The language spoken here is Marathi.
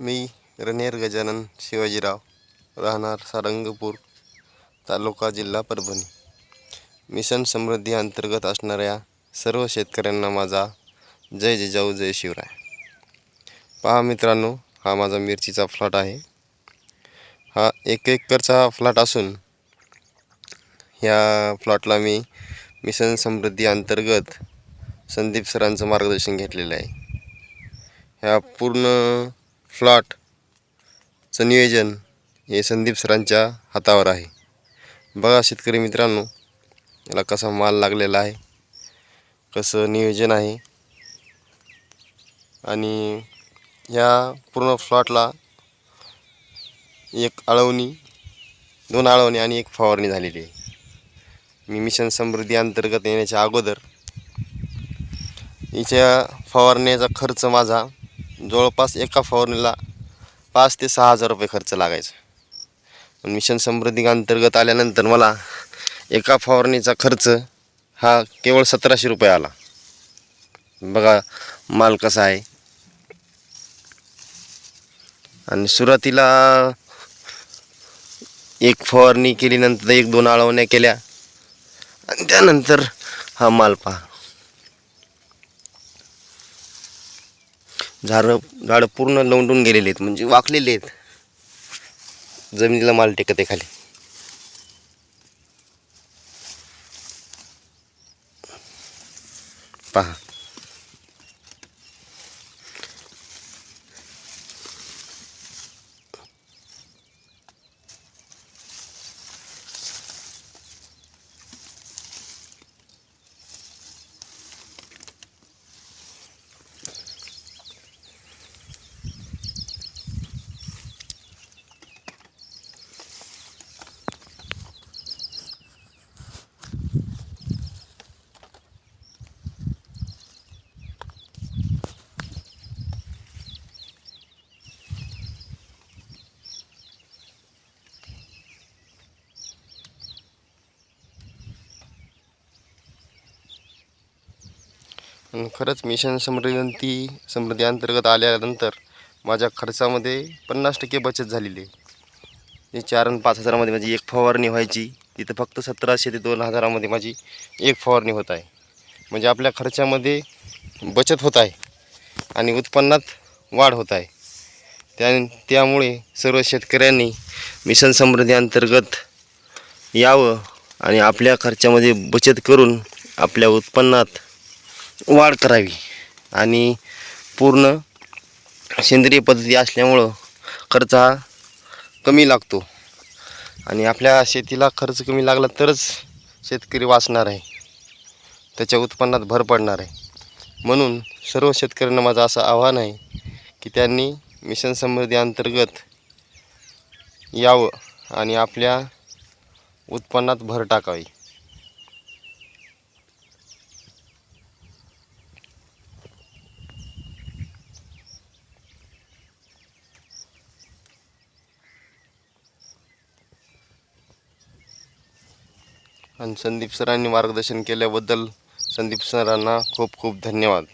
मी रणेर गजानन शिवाजीराव राहणार सारंगपूर तालुका जिल्हा परभणी. मिशन समृद्धी अंतर्गत असणाऱ्या सर्व शेतकऱ्यांना माझा जय जिजाऊ जय शिवराय. पहा मित्रांनो हा माझा मिरचीचा फ्लॉट आहे. हा एक एकरचा फ्लॉट असून ह्या फ्लॉटला मी मिशन समृद्धी अंतर्गत संदीप सरांचं मार्गदर्शन घेतलेलं आहे. ह्या पूर्ण फ्लॉटचं नियोजन हे संदीप सरांच्या हातावर आहे. बघा शेतकरी मित्रांनो याला कसा माल लागलेला आहे कसं नियोजन आहे. आणि ह्या पूर्ण फ्लॉटला एक आळवणी दोन आळवणी आणि एक फवारणी झालेली आहे. मी मिशन समृद्धी अंतर्गत येण्याच्या अगोदर हिच्या फवारण्याचा खर्च माझा जवळपास एका फवारणीला पाच ते सहा हजार रुपये खर्च लागायचा. पण मिशन समृद्धी अंतर्गत आल्यानंतर मला एका फवारणीचा खर्च हा केवळ सतराशे रुपये आला. बघा माल कसा आहे. आणि सुरुवातीला एक फवारणी केलीनंतर एक दोन आळवण्या केल्या. आणि त्यानंतर हा माल पहा. झाडं झाडं पूर्ण लवंडून गेलेले आहेत म्हणजे वाकलेले आहेत. जमिनीला माल टेकत आहे खाली. पहा. आणि खरंच मिशन समृद्धी समृद्धी अंतर्गत आल्यानंतर माझ्या खर्चामध्ये पन्नास टक्के बचत झालेली आहे. चार आणि पाच हजारामध्ये माझी एक फवारणी व्हायची. तिथं फक्त सतराशे ते दोन हजारामध्ये माझी एक फवारणी होत आहे. म्हणजे आपल्या खर्चामध्ये बचत होत आहे आणि उत्पन्नात वाढ होत आहे. त्या त्यामुळे सर्व शेतकऱ्यांनी मिशन समृद्धी अंतर्गत यावं आणि आपल्या खर्चामध्ये बचत करून आपल्या उत्पन्नात वाढ करावी. आणि पूर्ण सेंद्रिय पद्धती असल्यामुळं खर्च हा कमी लागतो. आणि आपल्या शेतीला खर्च कमी लागला तरच शेतकरी वाचणार आहे. त्याच्या उत्पन्नात भर पडणार आहे. म्हणून सर्व शेतकऱ्यांना माझं असं आव्हान आहे की त्यांनी मिशन समृद्धी अंतर्गत यावं आणि आपल्या उत्पन्नात भर टाकावी. आणि संदीप सरांनी मार्गदर्शन केल्याबद्दल संदीप सरांना खूप खूप धन्यवाद.